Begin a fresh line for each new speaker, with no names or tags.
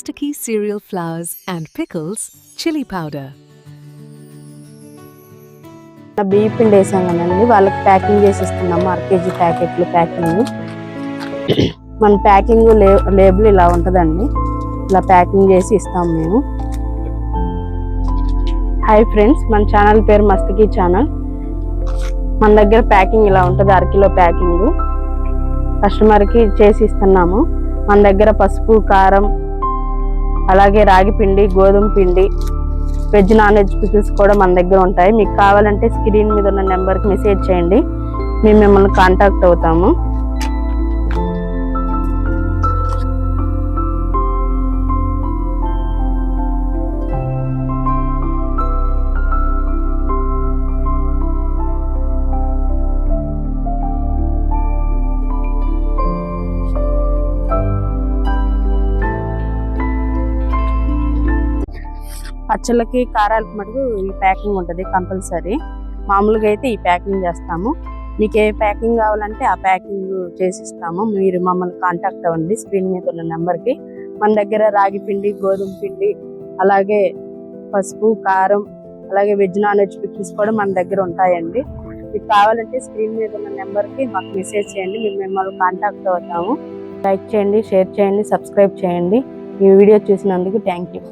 sticky cereal flours and pickles, chili powder.
బియ్య పిండి వేసాం కదండి వాళ్ళకి ప్యాకింగ్ చేసి ఇస్తున్నాము ప్యాకెట్లు ప్యాకింగ్. మన ప్యాకింగ్ లేబుల్ ఇలా ఉంటుందండి. ఇలా ప్యాకింగ్ చేసి ఇస్తాం మేము. హాయ్ ఫ్రెండ్స్ మన ఛానల్ పేరు మస్తకి ఛానల్. మన దగ్గర ప్యాకింగ్ ఇలా ఉంటుంది అరకిలో ప్యాకింగ్. కస్టమర్కి చేసి ఇస్తున్నాము. మన దగ్గర పసుపు కారం అలాగే రాగి పిండి గోధుమ పిండి వెజ్ నాన్ వెజ్ పికిల్స్ కూడా మన దగ్గర ఉంటాయి. మీకు కావాలంటే స్క్రీన్ మీద ఉన్న నెంబర్కి మెసేజ్ చేయండి. మేము మిమ్మల్ని కాంటాక్ట్ అవుతాము. పచ్చళ్ళకి కారాలకి మటుకు ఈ ప్యాకింగ్ ఉంటుంది కంపల్సరీ. మామూలుగా అయితే ఈ ప్యాకింగ్ చేస్తాము. మీకు ఏ ప్యాకింగ్ కావాలంటే ఆ ప్యాకింగ్ చేసిస్తాము. మీరు మమ్మల్ని కాంటాక్ట్ అవ్వండి స్క్రీన్ మీద ఉన్న నెంబర్కి. మన దగ్గర రాగి పిండి గోధుమ పిండి అలాగే పసుపు కారం అలాగే వెజ్ నాన్ వెజ్ పిక్స్ కూడా మన దగ్గర ఉంటాయండి. మీకు కావాలంటే స్క్రీన్ మీద ఉన్న నెంబర్కి మాకు మెసేజ్ చేయండి. మేము మిమ్మల్ని కాంటాక్ట్ అవుతాము. లైక్ చేయండి షేర్ చేయండి సబ్స్క్రైబ్ చేయండి. ఈ వీడియో చూసినందుకు థ్యాంక్ యూ.